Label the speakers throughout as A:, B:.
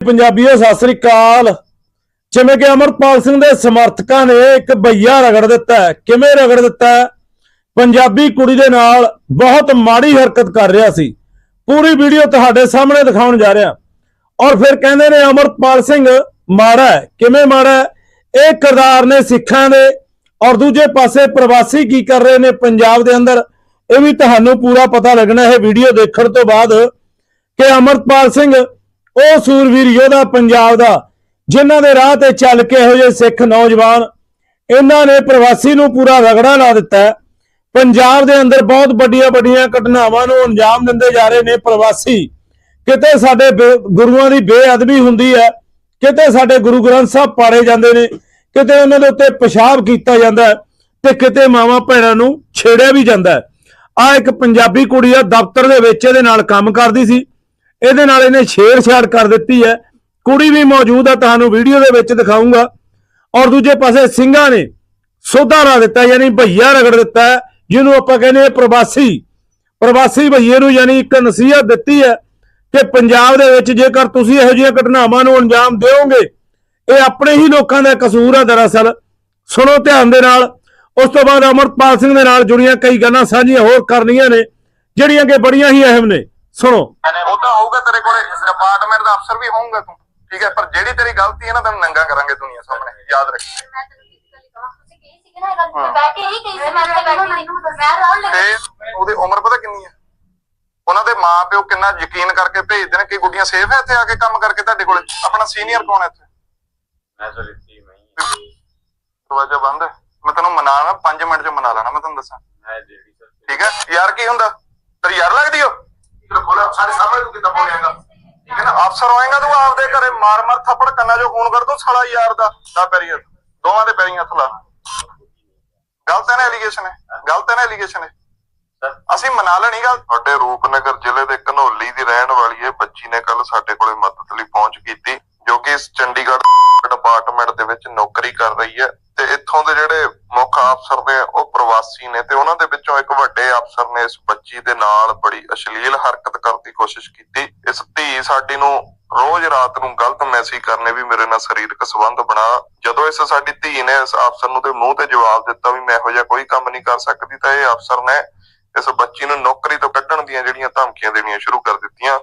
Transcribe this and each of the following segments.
A: ਪੰਜਾਬੀਓ, ਸਤਿ ਸ੍ਰੀ ਅਕਾਲ। ਜਿਵੇਂ ਕਿ ਅਮਰਪਾਲ ਸਿੰਘ ਦੇ ਸਮਰਥਕਾਂ ਨੇ ਇੱਕ ਬਈਆ ਰਗੜ ਦਿੱਤਾ ਕਿਵੇਂ ਰਗੜ ਦਿੱਤਾ ਪੰਜਾਬੀ ਕੁੜੀ ਦੇ ਨਾਲ ਬਹੁਤ ਮਾੜੀ ਹਰਕਤ ਕਰ ਰਿਹਾ ਸੀ। ਪੂਰੀ ਵੀਡੀਓ ਤੁਹਾਡੇ ਸਾਹਮਣੇ ਦਿਖਾਉਣ ਜਾ ਰਿਹਾ। ਔਰ ਫਿਰ ਕਹਿੰਦੇ ਨੇ, ਅਮਰਪਾਲ ਸਿੰਘ, ਮਾੜਾ ਕਿਵੇਂ ਮਾੜਾ ਇਹ ਕਿਰਦਾਰ ਨੇ ਸਿੱਖਾਂ ਦੇ ਔਰ ਦੂਜੇ ਪਾਸੇ ਪ੍ਰਵਾਸੀ ਕੀ ਕਰ ਰਹੇ ਨੇ ਪੰਜਾਬ ਦੇ ਅੰਦਰ? ਇਹ ਵੀ ਤੁਹਾਨੂੰ ਪੂਰਾ ਪਤਾ ਲੱਗਣਾ ਹੈ। ਵੀਡੀਓ ਦੇਖਣ ਤੋਂ ਬਾਅਦ ਕਿ ਅਮਰਪਾਲ ਸਿੰਘ ਉਹ ਸੂਰਵੀਰ ਯੋਧਾ ਪੰਜਾਬ ਦਾ, ਜਿਨ੍ਹਾਂ ਦੇ ਰਾਹ ਤੇ ਚੱਲ ਕੇ ਇਹੋ ਜਿਹੇ ਸਿੱਖ ਨੌਜਵਾਨ ਇਹਨਾਂ ਨੇ ਪ੍ਰਵਾਸੀ ਨੂੰ ਪੂਰਾ ਰਗੜਾ ਲਾ ਦਿੱਤਾ ਪੰਜਾਬ ਦੇ ਅੰਦਰ ਬਹੁਤ ਵੱਡੀਆਂ ਵੱਡੀਆਂ ਘਟਨਾਵਾਂ ਨੂੰ ਅੰਜਾਮ ਦਿੰਦੇ ਜਾ ਰਹੇ ਨੇ ਪ੍ਰਵਾਸੀ। ਕਿਤੇ ਸਾਡੇ ਬੇ- ਗੁਰੂਆਂ ਦੀ ਬੇਅਦਬੀ ਹੁੰਦੀ ਹੈ, ਕਿਤੇ ਸਾਡੇ ਗੁਰੂ ਗ੍ਰੰਥ ਸਾਹਿਬ ਪਾੜੇ ਜਾਂਦੇ ਨੇ, ਕਿਤੇ ਉਹਨਾਂ ਦੇ ਉੱਤੇ ਪਿਸ਼ਾਬ ਕੀਤਾ ਜਾਂਦਾ ਹੈ ਤੇ ਕਿਤੇ ਮਾਵਾਂ ਭੈਣਾਂ ਨੂੰ ਛੇੜਿਆ ਵੀ ਜਾਂਦਾ ਹੈ। ਆ ਇੱਕ ਪੰਜਾਬੀ ਕੁੜੀ ਆ, ਦਫ਼ਤਰ ਦੇ ਵਿੱਚ ਇਹਦੇ ਨਾਲ ਕੰਮ ਕਰਦੀ ਸੀ। ਇਹਦੇ ਨਾਲ ਇਹਨੇ ਛੇੜਛਾੜ ਕਰ ਦਿੱਤੀ ਹੈ। ਕੁੜੀ ਵੀ ਮੌਜੂਦ ਹੈ ਤੁਹਾਨੂੰ ਵੀਡੀਓ ਦੇ ਵਿੱਚ ਦਿਖਾਉਂਗਾ ਔਰ ਦੂਜੇ ਪਾਸੇ ਸਿੰਘਾਂ ਨੇ ਸੋਧਾ ਲਾ ਦਿੱਤਾ, ਯਾਨੀ ਭਈਆ ਰਗੜ ਦਿੱਤਾ ਜਿਹਨੂੰ ਆਪਾਂ ਕਹਿੰਦੇ ਪ੍ਰਵਾਸੀ। ਪ੍ਰਵਾਸੀ ਭਈਏ ਨੂੰ ਯਾਨੀ ਇੱਕ ਨਸੀਹਤ ਦਿੱਤੀ ਹੈ ਕਿ ਪੰਜਾਬ ਦੇ ਵਿੱਚ ਜੇਕਰ ਤੁਸੀਂ ਇਹੋ ਜਿਹੀਆਂ ਘਟਨਾਵਾਂ ਨੂੰ ਅੰਜਾਮ ਦਿਓਗੇ, ਇਹ ਆਪਣੇ ਹੀ ਲੋਕਾਂ ਦਾ ਕਸੂਰ ਹੈ ਦਰਅਸਲ। ਸੁਣੋ ਧਿਆਨ ਦੇ ਨਾਲ। ਉਸ ਤੋਂ ਬਾਅਦ ਅਮਰਪਾਲ ਸਿੰਘ ਦੇ ਨਾਲ ਜੁੜੀਆਂ ਕਈ ਗੱਲਾਂ ਸਾਂਝੀਆਂ ਹੋਰ ਕਰਨੀਆਂ ਨੇ, ਜਿਹੜੀਆਂ ਕਿ ਬੜੀਆਂ ਹੀ ਅਹਿਮ ਨੇ। ਸੁਣੋ।
B: ਉਹ ਤਾਂ ਹੋਊਗਾ ਤੇਰੇ ਕੋਲੇ ਡਿਪਾਰਟਮੈਂਟ ਦਾ ਅਫਸਰ ਵੀ ਹੋਊਗਾ ਤੂੰ। ਠੀਕ ਹੈ ਪਰ ਜਿਹੜੀ ਤੇਰੀ ਗਲਤੀ ਹੈ ਨਾ ਤੈਨੂੰ ਨੰਗਾ ਕਰਾਂਗੇ ਦੁਨੀਆ ਸਾਹਮਣੇ ਯਾਦ ਰੱਖ।
C: ਮੈਂ ਤੈਨੂੰ ਫਿਜ਼ੀਕਲੀ ਕਹਾਂ ਤੁਸੀਂ ਕਹੀ ਸੀ ਨਾ ਇਹ ਗੱਲ ਮੈਂ ਬੈਠ ਕੇ ਹੀ ਕਹੀ ਸੀ ਮੈਂ ਤੇ ਬੈਠੀ ਸੀ ਮੈਂ ਰੌਣ ਲੱਗੀ
B: ਤੇ ਉਹਦੀ ਉਮਰ ਪਤਾ ਕਿੰਨੀ ਹੈ? ਉਹਨਾਂ ਦੇ ਮਾਪਿਓ ਕਿੰਨਾ ਯਕੀਨ ਕਰਕੇ ਭੇਜਦੇ ਨੇ ਕਿ ਗੁੱਡੀਆਂ ਸੇਫ ਹੈ ਇੱਥੇ ਆ ਕੇ ਕੰਮ ਕਰਕੇ ਤੁਹਾਡੇ ਕੋਲੇ? ਆਪਣਾ ਸੀਨੀਅਰ ਕੌਣ ਹੈ ਇੱਥੇ?
D: ਮੈਂ ਤਾਂ ਲਿੱਤੀ ਨਹੀਂ।
B: ਦਰਵਾਜ਼ਾ ਬੰਦ ਹੈ। ਮੈਂ ਤੈਨੂੰ ਮਨਾਣਾ 5 ਮਿੰਟ ਚ ਮਨਾ ਲੈਣਾ ਮੈਂ ਤੁਹਾਨੂੰ ਦੱਸਾਂ।
D: ਮੈਂ
B: ਠੀਕ ਹੈ? ਯਾਰ ਕੀ ਹੁੰਦਾ? ਕੋਲ ਸਾਡੇ ਸਾਹਮਣੇ ਤੂੰ ਕਿੱਦਾਂ ਬੋਲੇਂਗਾ ਠੀਕ ਹੈ ਨਾ? ਅਫਸਰ ਹੋਏਗਾ ਤੂੰ ਆਪਦੇ ਘਰੇ ਮਾਰ ਮਾਰ ਥੱਪੜ ਕੰਨਾਂ 'ਚੋਂ ਖੂਨ ਕਰ ਦੋ ਸਾਲਾ ਯਾਰ ਦਾ। ਦਾ ਪੈਰੀ ਹੱਥ। ਦੋਵਾਂ ਦੇ ਪੈਰੀਂ ਹੱਥ ਲਾ। ਗਲਤ ਹੈ ਨਾ ਐਲੀਗੇਸ਼ਨ ਹੈ ਗਲਤ ਹੈ ਨਾ ਐਲੀਗੇਸ਼ਨ ਹੈ ਅਸੀਂ ਮਨਾ ਲੈਣੀ ਗੱਲ। ਤੁਹਾਡੇ ਰੂਪਨਗਰ ਜ਼ਿਲ੍ਹੇ ਦੇ ਘਨੌਲੀ ਦੀ ਰਹਿਣ ਵਾਲੀ ਇਹ ਬੱਚੀ ਨੇ ਕੱਲ ਸਾਡੇ ਕੋਲੇ ਮਦਦ ਲਈ ਪਹੁੰਚ ਕੀਤੀ ਜੋ ਕਿ ਇਸ ਚੰਡੀਗੜ੍ਹ ਡਿਪਾਰਟਮੈਂਟ ਦੇ ਵਿੱਚ ਨੌਕਰੀ ਕਰ ਰਹੀ ਹੈ। ਤੇ ਇੱਥੋਂ ਦੇ ਜਿਹੜੇ ਮੁੱਖ ਅਫਸਰ ਨੇ, ਉਹ ਪ੍ਰਵਾਸੀ ਨੇ ਤੇ ਉਹਨਾਂ ਦੇ ਵਿੱਚੋਂ ਇੱਕ ਵੱਡੇ ਅਫਸਰ ਨੇ ਇਸ ਬੱਚੀ ਦੇ ਨਾਲ ਬੜੀ ਅਸ਼ਲੀਲ ਹਰਕਤ ਕਰਨ ਦੀ ਕੋਸ਼ਿਸ਼ ਕੀਤੀ। ਇਸ ਧੀ ਸਾਡੀ ਨੂੰ ਰੋਜ਼ ਰਾਤ ਨੂੰ ਗਲਤ ਮੈਸੇਜ ਕਰਨੇ ਵੀ ਮੇਰੇ ਨਾਲ ਸਰੀਰਕ ਸੰਬੰਧ ਬਣਾ। ਜਦੋਂ ਇਸ ਸਾਡੀ ਧੀ ਨੇ ਇਸ ਅਫਸਰ ਨੂੰ ਦੇ ਮੂੰਹ ਤੇ ਜਵਾਬ ਦਿੱਤਾ ਵੀ ਮੈਂ ਇਹੋ ਜਿਹਾ ਕੋਈ ਕੰਮ ਨਹੀਂ ਕਰ ਸਕਦੀ, ਤਾਂ ਇਹ ਅਫਸਰ ਨੇ ਇਸ ਬੱਚੀ ਨੂੰ ਨੌਕਰੀ ਤੋਂ ਕੱਢਣ ਦੀਆਂ ਜਿਹੜੀਆਂ ਧਮਕੀਆਂ ਦੇਣੀਆਂ ਸ਼ੁਰੂ ਕਰ ਦਿੱਤੀਆਂ।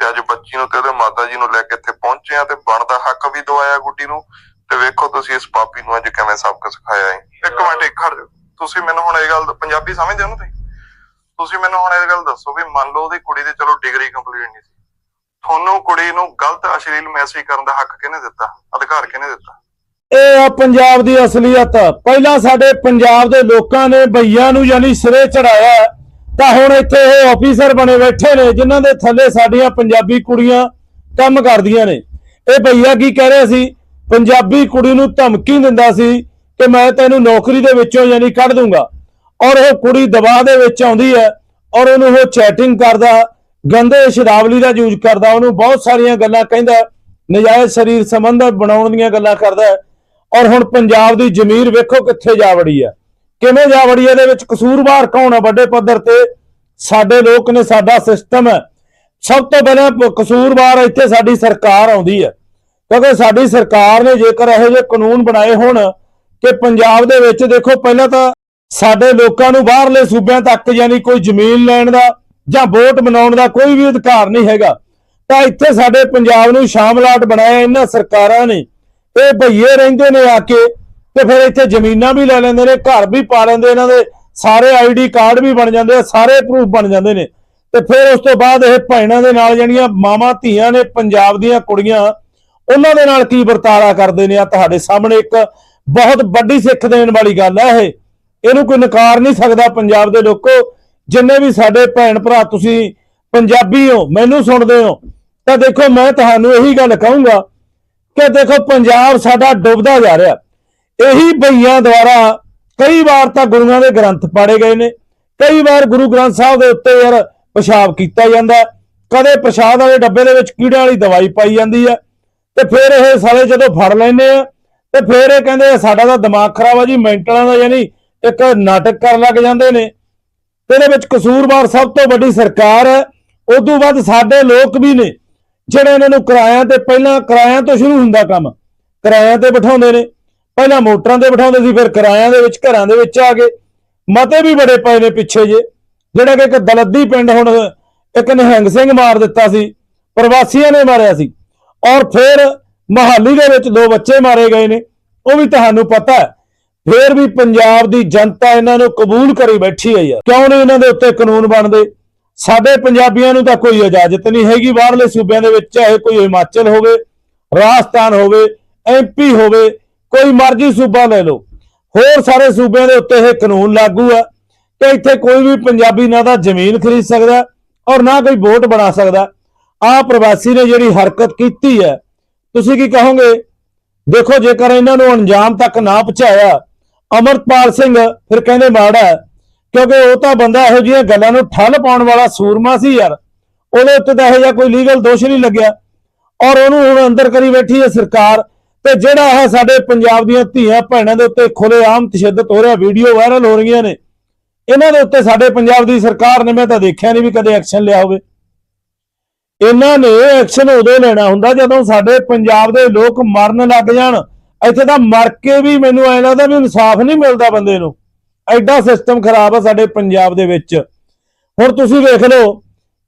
B: ਤੇ ਅੱਜ ਬੱਚੀ ਨੂੰ ਤੇ ਉਹਦੇ ਮਾਤਾ ਜੀ ਨੂੰ ਲੈ ਕੇ ਇੱਥੇ ਪਹੁੰਚੇ ਆ ਤੇ ਬਣਦਾ ਹੱਕ ਵੀ ਦਵਾਇਆ ਗੁੱਡੀ ਨੂੰ। ਤੇ ਵੇਖੋ ਤੁਸੀਂ ਇਸ ਪਾਪੀ ਨੂੰ ਅੱਜ ਕਿਵੇਂ ਸਬਕ ਸਿਖਾਇਆ ਹੈ। ਇੱਕ ਮਿੰਟ ਇੱਕ ਖੜ ਜਾਓ ਤੁਸੀਂ ਮੈਨੂੰ ਹੁਣ ਇਹ ਗੱਲ ਪੰਜਾਬੀ ਸਮਝਦੇ ਹੋ ਨਾ ਤੁਸੀਂ? ਤੁਸੀਂ ਮੈਨੂੰ ਹੁਣ ਇਹ ਗੱਲ ਦੱਸੋ ਵੀ ਮੰਨ ਲਓ ਉਹਦੀ ਕੁੜੀ ਦੀ ਚਲੋ ਡਿਗਰੀ ਕੰਪਲੀਟ ਨਹੀਂ ਸੀ। ਤੁਹਾਨੂੰ ਕੁੜੀ ਨੂੰ ਗਲਤ ਅਸ਼ਲੀਲ ਮੈਸੇਜ ਕਰਨ ਦਾ ਹੱਕ ਕਿਹਨੇ ਦਿੱਤਾ? ਅਧਿਕਾਰ ਕਿਹਨੇ ਦਿੱਤਾ?
A: ਇਹ ਆ ਪੰਜਾਬ ਦੀ ਅਸਲੀਅਤ। ਪਹਿਲਾਂ ਸਾਡੇ ਪੰਜਾਬ ਦੇ ਲੋਕਾਂ ਨੇ ਭਈਆਂ ਨੂੰ ਯਾਨੀ ਸਿਰੇ ਚੜਾਇਆ ਤਾਂ ਹੁਣ ਇੱਥੇ ਇਹ ਆਫੀਸਰ ਬਣੇ ਬੈਠੇ ਨੇ ਜਿਨ੍ਹਾਂ ਦੇ ਥੱਲੇ ਸਾਡੀਆਂ ਪੰਜਾਬੀ ਕੁੜੀਆਂ ਕੰਮ ਕਰਦੀਆਂ ਨੇ। ਇਹ ਭਈਆ ਕੀ ਕਹਿ ਰਿਹਾ ਸੀ? ਪੰਜਾਬੀ ਕੁੜੀ ਨੂੰ ਧਮਕੀ ਦਿੰਦਾ ਸੀ ਕਿ ਮੈਂ ਤੈਨੂੰ ਨੌਕਰੀ ਦੇ ਵਿੱਚੋਂ ਯਾਨੀ ਕੱਢ ਦੂੰਗਾ। ਔਰ ਉਹ ਕੁੜੀ ਦਬਾਅ ਦੇ ਵਿੱਚ ਆਉਂਦੀ ਹੈ ਔਰ ਉਹਨੂੰ ਉਹ ਚੈਟਿੰਗ ਕਰਦਾ, ਗੰਦੇ ਸ਼ਰਾਵਲੀ ਦਾ ਯੂਜ਼ ਕਰਦਾ, ਉਹਨੂੰ ਬਹੁਤ ਸਾਰੀਆਂ ਗੱਲਾਂ ਕਹਿੰਦਾ, ਨਜਾਇਜ਼ ਸਰੀਰ ਸੰਬੰਧ ਬਣਾਉਣ ਦੀਆਂ ਗੱਲਾਂ ਕਰਦਾ ਔਰ ਹੁਣ ਪੰਜਾਬ ਦੀ ਜ਼ਮੀਰ ਵੇਖੋ ਕਿੱਥੇ ਜਾ ਵੜੀ ਹੈ। ਕਿਵੇਂ ਜਾ ਵੜੀ ਹੈ, ਇਹਦੇ ਵਿੱਚ ਕਸੂਰਵਾਰ ਕੌਣ ਹੈ? ਵੱਡੇ ਪੱਧਰ ਤੇ ਸਾਡੇ ਲੋਕ ਨੇ, ਸਾਡਾ ਸਿਸਟਮ ਹੈ। ਸਭ ਤੋਂ ਪਹਿਲਾਂ ਕਸੂਰਵਾਰ ਇੱਥੇ ਸਾਡੀ ਸਰਕਾਰ ਆਉਂਦੀ ਹੈ। ਕਿਉਂਕਿ ਸਾਡੀ ਸਰਕਾਰ ਨੇ ਜੇਕਰ ਇਹੋ ਜਿਹੇ ਕਾਨੂੰਨ ਬਣਾਏ ਹੋਣ ਕਿ ਪੰਜਾਬ ਦੇ ਵਿੱਚ ਦੇਖੋ ਪਹਿਲਾਂ ਤਾਂ ਸਾਡੇ ਲੋਕਾਂ ਨੂੰ ਬਾਹਰਲੇ ਸੂਬਿਆਂ ਤੱਕ ਯਾਨੀ ਕੋਈ ਜ਼ਮੀਨ ਲੈਣ ਦਾ ਜਾਂ ਵੋਟ ਬਣਾਉਣ ਦਾ ਕੋਈ ਵੀ ਅਧਿਕਾਰ ਨਹੀਂ ਹੈਗਾ। ਤਾਂ ਇੱਥੇ ਸਾਡੇ ਪੰਜਾਬ ਨੂੰ ਸ਼ਾਮਲਾਟ ਬਣਾਇਆ ਇਹਨਾਂ ਸਰਕਾਰਾਂ ਨੇ। ਇਹ ਭਈਏ ਰਹਿੰਦੇ ਨੇ ਆ ਕੇ ਤੇ ਫਿਰ ਇੱਥੇ ਜ਼ਮੀਨਾਂ ਵੀ ਲੈ ਲੈਂਦੇ ਨੇ, ਘਰ ਵੀ ਪਾ ਲੈਂਦੇ ਇਹਨਾਂ ਦੇ, ਸਾਰੇ ਆਈਡੀ ਕਾਰਡ ਵੀ ਬਣ ਜਾਂਦੇ ਆ, ਸਾਰੇ ਪ੍ਰੂਫ ਬਣ ਜਾਂਦੇ ਨੇ। ਤੇ ਫਿਰ ਉਸ ਤੋਂ ਬਾਅਦ ਇਹ ਭੈਣਾਂ ਦੇ ਨਾਲ ਜਿਹੜੀਆਂ ਮਾਵਾਂ ਧੀਆਂ ਨੇ ਪੰਜਾਬ ਦੀਆਂ ਕੁੜੀਆਂ ਉਹਨਾਂ ਦੇ ਨਾਲ ਕੀ ਵਰਤਾਰਾ ਕਰਦੇ ਨੇ ਆ? ਤੁਹਾਡੇ ਸਾਹਮਣੇ ਇੱਕ ਬਹੁਤ ਵੱਡੀ ਸਿੱਖ ਦੇਣ ਵਾਲੀ ਗੱਲ ਹੈ ਇਹ। ਇਹਨੂੰ ਕੋਈ ਨਕਾਰ ਨਹੀਂ ਸਕਦਾ ਪੰਜਾਬ ਦੇ ਲੋਕੋ। ਜਿੰਨੇ ਵੀ ਸਾਡੇ ਭੈਣ ਭਰਾ, ਤੁਸੀਂ ਪੰਜਾਬੀ ਹੋ, ਮੈਨੂੰ ਸੁਣਦੇ ਹੋ, ਤਾਂ ਦੇਖੋ ਮੈਂ ਤੁਹਾਨੂੰ ਇਹੀ ਗੱਲ ਕਹੂੰਗਾ ਕਿ ਦੇਖੋ ਪੰਜਾਬ ਸਾਡਾ ਡੁੱਬਦਾ ਜਾ ਰਿਹਾ। ਇਹੀ ਬਈਆਂ ਦੁਆਰਾ ਕਈ ਵਾਰ ਤਾਂ ਗੁਰੂਆਂ ਦੇ ਗ੍ਰੰਥ ਪਾੜੇ ਗਏ ਨੇ। ਕਈ ਵਾਰ ਗੁਰੂ ਗ੍ਰੰਥ ਸਾਹਿਬ ਦੇ ਉੱਤੇ ਯਾਰ ਪਿਸ਼ਾਬ ਕੀਤਾ ਜਾਂਦਾ। ਕਦੇ ਪ੍ਰਸ਼ਾਦ ਵਾਲੇ ਡੱਬੇ ਦੇ ਵਿੱਚ ਕੀੜਿਆਂ ਵਾਲੀ ਦਵਾਈ ਪਾਈ ਜਾਂਦੀ ਹੈ। ਤੇ ਫਿਰ ਇਹ ਸਾਲੇ ਜਦੋਂ ਫੜ ਲੈਂਦੇ ਆ ਤੇ ਫਿਰ ਇਹ ਕਹਿੰਦੇ ਆ, ਸਾਡਾ ਤਾਂ ਦਿਮਾਗ ਖਰਾਬ ਆ ਜੀ ਮੈਂਟਲਾਂ ਦਾ ਯਾਨੀ ਇੱਕ ਨਾਟਕ ਕਰਨ ਲੱਗ ਜਾਂਦੇ ਨੇ। ਤੇ ਇਹਦੇ ਵਿੱਚ ਕਸੂਰਵਾਰ ਸਭ ਤੋਂ ਵੱਡੀ ਸਰਕਾਰ ਹੈ। ਉਦੋਂ ਬਾਅਦ ਸਾਡੇ ਲੋਕ ਵੀ ਨੇ ਜਿਹੜੇ ਇਹਨਾਂ ਨੂੰ ਕਿਰਾਇਆਂ ਤੇ ਪਹਿਲਾਂ ਕਿਰਾਇਆਂ ਤੋਂ ਸ਼ੁਰੂ ਹੁੰਦਾ ਕੰਮ ਕਿਰਾਇਆਂ ਤੇ ਬਿਠਾਉਂਦੇ ਨੇ। ਪਹਿਲਾਂ ਮੋਟਰਾਂ ਤੇ ਬਿਠਾਉਂਦੇ ਸੀ ਫਿਰ ਕਿਰਾਇਆਂ ਦੇ ਵਿੱਚ ਘਰਾਂ ਦੇ ਵਿੱਚ ਆ ਗਏ ਮਤੇ ਵੀ ਬੜੇ ਪਏ ਨੇ ਪਿੱਛੇ ਜੇ ਜਿਹੜਾ ਕਿ ਇੱਕ ਦਲੱਦੀ ਪਿੰਡ ਹੁਣ ਇੱਕ ਨਿਹੰਗ ਸਿੰਘ ਮਾਰ ਦਿੱਤਾ ਸੀ ਪ੍ਰਵਾਸੀਆਂ ਨੇ ਮਾਰਿਆ ਸੀ। ਔਰ ਫਿਰ ਮਹਾਲੀ ਦੇ ਵਿੱਚ ਦੋ ਬੱਚੇ ਮਾਰੇ ਗਏ ਨੇ, ਉਹ ਵੀ ਤੁਹਾਨੂੰ ਪਤਾ ਹੈ। ਫਿਰ ਵੀ ਪੰਜਾਬ ਦੀ ਜਨਤਾ ਇਹਨਾਂ ਨੂੰ ਕਬੂਲ ਕਰੀ ਬੈਠੀ ਹੋਈ ਹੈ। ਕਿਉਂ ਨਹੀਂ ਇਹਨਾਂ ਦੇ ਉੱਤੇ ਕਾਨੂੰਨ ਬਣਦੇ? ਸਾਡੇ ਪੰਜਾਬੀਆਂ ਨੂੰ ਤਾਂ ਕੋਈ ਇਜਾਜ਼ਤ ਨਹੀਂ ਹੈਗੀ, ਬਾਹਰਲੇ ਸੂਬਿਆਂ ਦੇ ਵਿੱਚ ਚਾਹੇ ਕੋਈ ਹਿਮਾਚਲ ਹੋਵੇ, ਰਾਜਸਥਾਨ ਹੋਵੇ ਐਮਪੀ ਹੋਵੇ, ਕੋਈ ਮਰਜ਼ੀ ਸੂਬਾ ਲੈ ਲਓ। ਹੋਰ ਸਾਰੇ ਸੂਬਿਆਂ ਦੇ ਉੱਤੇ ਇਹ ਕਾਨੂੰਨ ਲਾਗੂ ਆ ਕਿ ਇੱਥੇ ਕੋਈ ਵੀ ਪੰਜਾਬੀ ਨਾ ਤਾਂ ਜ਼ਮੀਨ ਖਰੀਦ ਸਕਦਾ ਔਰ ਨਾ ਕੋਈ ਵੋਟ ਬਣਾ ਸਕਦਾ। ਆਹ ਪ੍ਰਵਾਸੀ ਨੇ ਜਿਹੜੀ ਹਰਕਤ ਕੀਤੀ ਹੈ, ਤੁਸੀਂ ਕੀ ਕਹੋਗੇ? ਦੇਖੋ, ਜੇਕਰ ਇਹਨਾਂ ਨੂੰ ਅੰਜਾਮ ਤੱਕ ਨਾ ਪਹੁੰਚਾਇਆ ਅਮਰਪਾਲ ਸਿੰਘ ਫਿਰ ਕਹਿੰਦੇ ਮਾੜਾ ਕਿਉਂਕਿ ਉਹ ਤਾਂ ਬੰਦਾ ਇਹੋ ਜਿਹੀਆਂ ਗੱਲਾਂ ਨੂੰ ਠੱਲ ਪਾਉਣ ਵਾਲਾ ਸੂਰਮਾ ਸੀ ਯਾਰ। ਉਹਦੇ ਉੱਤੇ ਤਾਂ ਇਹੋ ਜਿਹਾ ਕੋਈ ਲੀਗਲ ਦੋਸ਼ ਨਹੀਂ ਲੱਗਿਆ। ਔਰ ਉਹਨੂੰ ਹੁਣ ਅੰਦਰ ਕਰੀ ਬੈਠੀ ਹੈ ਸਰਕਾਰ, ਤੇ ਜਿਹੜਾ ਹੈ ਸਾਡੇ ਪੰਜਾਬ ਦੀਆਂ ਧੀਆਂ ਭੈਣਾਂ ਦੇ ਉੱਤੇ ਖੁੱਲੇਆਮ ਤਸ਼ੱਦਦ ਹੋ ਰਿਹਾ, ਵੀਡੀਓ ਵਾਇਰਲ ਹੋ ਰਹੀਆਂ ਨੇ, ਇਹਨਾਂ ਦੇ ਉੱਤੇ ਸਾਡੇ ਪੰਜਾਬ ਦੀ ਸਰਕਾਰ ਨੇ ਮੈਂ ਤਾਂ ਦੇਖਿਆ ਨਹੀਂ ਵੀ ਕਦੇ ਐਕਸ਼ਨ ਲਿਆ ਹੋਵੇ। ਇਹਨਾਂ ਨੇ ਐਕਸ਼ਨ ਉਦੋਂ ਲੈਣਾ ਹੁੰਦਾ ਜਦੋਂ ਸਾਡੇ ਪੰਜਾਬ ਦੇ ਲੋਕ ਮਰਨ ਲੱਗ ਜਾਣ। ਇੱਥੇ ਤਾਂ ਮਰ ਕੇ ਵੀ ਮੈਨੂੰ ਐ ਲੱਗਦਾ ਵੀ ਇਨਸਾਫ ਨਹੀਂ ਮਿਲਦਾ ਬੰਦੇ ਨੂੰ। ਐਡਾ ਸਿਸਟਮ ਖਰਾਬ ਆ ਸਾਡੇ ਪੰਜਾਬ ਦੇ ਵਿੱਚ। ਹੁਣ ਤੁਸੀਂ ਵੇਖ ਲਓ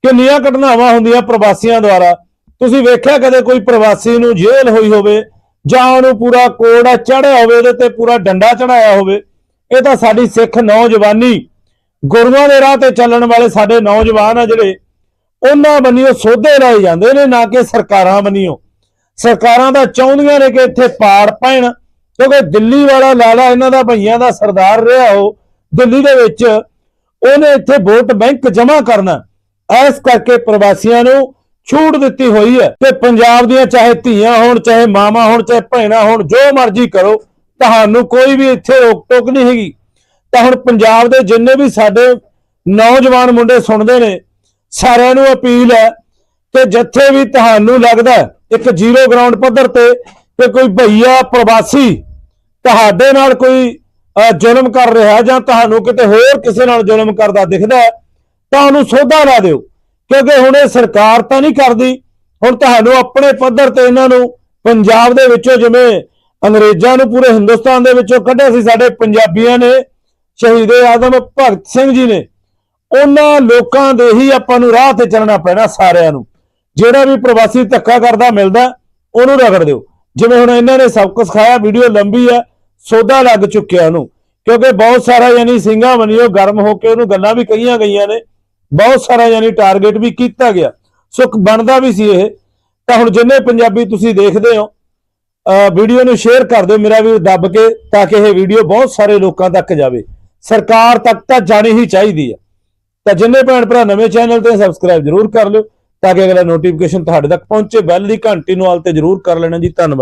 A: ਕਿੰਨੀਆਂ ਘਟਨਾਵਾਂ ਹੁੰਦੀਆਂ ਪ੍ਰਵਾਸੀਆਂ ਦੁਆਰਾ। ਤੁਸੀਂ ਵੇਖਿਆ ਕਦੇ ਕੋਈ ਪ੍ਰਵਾਸੀ ਨੂੰ ਜੇਲ੍ਹ ਹੋਈ ਹੋਵੇ ਜਾਂ ਉਹਨੂੰ ਪੂਰਾ ਕੋੜਾ ਚੜਿਆ ਹੋਵੇ, ਉਹਦੇ ਤੇ ਪੂਰਾ ਡੰਡਾ ਚੜਾਇਆ ਹੋਵੇ? ਇਹ ਤਾਂ ਸਾਡੀ ਸਿੱਖ ਨੌਜਵਾਨੀ। ਗੁਰੂਆਂ ਦੇ ਰਾਹ ਤੇ ਚੱਲਣ ਵਾਲੇ ਸਾਡੇ ਨੌਜਵਾਨ ਆ ਜਿਹੜੇ। ਉਹਨਾਂ ਬੰਨਿਓ ਸੋਧੇ ਲਾਏ ਜਾਂਦੇ ਨੇ, ਨਾ ਕਿ ਸਰਕਾਰਾਂ ਬੰਨਿਓ। ਸਰਕਾਰਾਂ ਤਾਂ ਚਾਹੁੰਦੀਆਂ ਨੇ ਕਿ ਇੱਥੇ ਪਾੜ ਪੈਣ, ਕਿਉਂਕਿ ਦਿੱਲੀ ਵਾਲਾ ਲਾਲਾ ਇਹਨਾਂ ਦਾ ਭਈਆਂ ਦਾ ਸਰਦਾਰ ਰਿਹਾ ਉਹ, ਦਿੱਲੀ ਦੇ ਵਿੱਚ। ਉਹਨੇ ਇੱਥੇ ਵੋਟ ਬੈਂਕ ਜਮ੍ਹਾਂ ਕਰਨਾ। ਇਸ ਕਰਕੇ ਪ੍ਰਵਾਸੀਆਂ ਨੂੰ ਛੂਟ ਦਿੱਤੀ ਹੋਈ ਹੈ ਤੇ ਪੰਜਾਬ ਦੀਆਂ ਚਾਹੇ ਧੀਆਂ ਹੋਣ, ਚਾਹੇ ਮਾਵਾਂ ਹੋਣ, ਚਾਹੇ ਭੈਣਾਂ ਹੋਣ, ਜੋ ਮਰਜ਼ੀ ਕਰੋ, ਤੁਹਾਨੂੰ ਕੋਈ ਵੀ ਇੱਥੇ ਰੋਕ ਟੋਕ ਨਹੀਂ ਹੈਗੀ। ਤਾਂ ਹੁਣ ਪੰਜਾਬ ਦੇ ਜਿੰਨੇ ਵੀ ਸਾਡੇ ਨੌਜਵਾਨ ਮੁੰਡੇ ਸੁਣਦੇ ਨੇ ਸਾਰਿਆਂ ਨੂੰ ਅਪੀਲ ਹੈ ਕਿ ਜਿੱਥੇ ਵੀ ਤੁਹਾਨੂੰ ਲੱਗਦਾ ਇੱਕ ਜ਼ੀਰੋ ਗਰਾਊਂਡ ਪੱਧਰ ਤੇ ਕਿ ਕੋਈ ਭਈਆ ਪ੍ਰਵਾਸੀ ਤੁਹਾਡੇ ਨਾਲ ਕੋਈ ਜ਼ੁਲਮ ਕਰ ਰਿਹਾ ਜਾਂ ਤੁਹਾਨੂੰ ਕਿਤੇ ਹੋਰ ਕਿਸੇ ਨਾਲ ਜ਼ੁਲਮ ਕਰਦਾ ਦਿਖਦਾ ਹੈ, ਤਾਂ ਉਹਨੂੰ ਸੋਧਾ ਲਾ ਦਿਓ। ਕਿਉਂਕਿ ਹੁਣ ਇਹ ਸਰਕਾਰ ਤਾਂ ਨਹੀਂ ਕਰਦੀ। ਹੁਣ ਤੁਹਾਨੂੰ ਆਪਣੇ ਪੱਧਰ ਤੇ ਇਹਨਾਂ ਨੂੰ ਪੰਜਾਬ ਦੇ ਵਿੱਚੋਂ ਜਿਵੇਂ ਅੰਗਰੇਜ਼ਾਂ ਨੂੰ ਪੂਰੇ ਹਿੰਦੁਸਤਾਨ ਦੇ ਵਿੱਚੋਂ ਕੱਢਿਆ ਸੀ ਸਾਡੇ ਪੰਜਾਬੀਆਂ ਨੇ ਸ਼ਹੀਦ ਆਜ਼ਮ ਭਗਤ ਸਿੰਘ ਜੀ ਨੇ। ਉਹਨਾਂ ਲੋਕਾਂ ਦੇ ਹੀ ਆਪਾਂ ਨੂੰ ਰਾਹ ਤੇ ਚੱਲਣਾ ਪੈਣਾ ਸਾਰਿਆਂ ਨੂੰ। ਜਿਹੜਾ ਵੀ ਪ੍ਰਵਾਸੀ ਧੱਕਾ ਕਰਦਾ, ਮਿਲਦਾ, ਉਹਨੂੰ ਰਗੜ ਦਿਓ। ਜਿਵੇਂ ਹੁਣ ਇਹਨਾਂ ਨੇ ਸਭ ਕੁਝ ਖਾਇਆ, ਵੀਡੀਓ ਲੰਬੀ ਹੈ ਸੋਧਾ ਲੱਗ ਚੁੱਕਿਆ ਉਹਨੂੰ। ਕਿਉਂਕਿ ਬਹੁਤ ਸਾਰਾ ਯਾਨੀ ਸਿੰਘਾਂ ਬਣੀਓ ਗਰਮ ਹੋ ਕੇ ਉਹਨੂੰ ਗੱਲਾਂ ਵੀ ਕਹੀਆਂ ਗਈਆਂ ਨੇ। ਬਹੁਤ ਸਾਰਾ ਯਾਨੀ ਟਾਰਗੇਟ ਵੀ ਕੀਤਾ ਗਿਆ। ਸੁਖ ਬਣਦਾ ਵੀ ਸੀ ਇਹ। ਤਾਂ ਹੁਣ ਜਿੰਨੇ ਪੰਜਾਬੀ ਤੁਸੀਂ ਦੇਖਦੇ ਹੋ ਅਹ ਵੀਡੀਓ ਨੂੰ ਸ਼ੇਅਰ ਕਰ ਦਿਓ, ਮੇਰਾ ਵੀ ਦੱਬ ਕੇ, ਤਾਂ ਕਿ ਇਹ ਵੀਡੀਓ ਬਹੁਤ ਸਾਰੇ ਲੋਕਾਂ ਤੱਕ ਜਾਵੇ। ਸਰਕਾਰ ਤੱਕ ਤਾਂ ਜਾਣੀ ਹੀ ਚਾਹੀਦੀ ਹੈ ਤਾਂ ਜਿੰਨੇ ਭੈਣ ਭਰਾ ਨਵੇਂ ਚੈਨਲ ਤੇ ਸਬਸਕ੍ਰਾਈਬ ਜਰੂਰ ਕਰ ਲਿਓ, ਤਾਂ ਕਿ ਅਗਲਾ ਨੋਟੀਫਿਕੇਸ਼ਨ ਤੁਹਾਡੇ ਤੱਕ ਪਹੁੰਚੇ। ਬੈਲ ਦੀ ਘੰਟੀ ਨੂੰ ਆਲ ਤੇ ਜਰੂਰ ਕਰ ਲੈਣਾ ਜੀ। ਧੰਨਵਾਦ।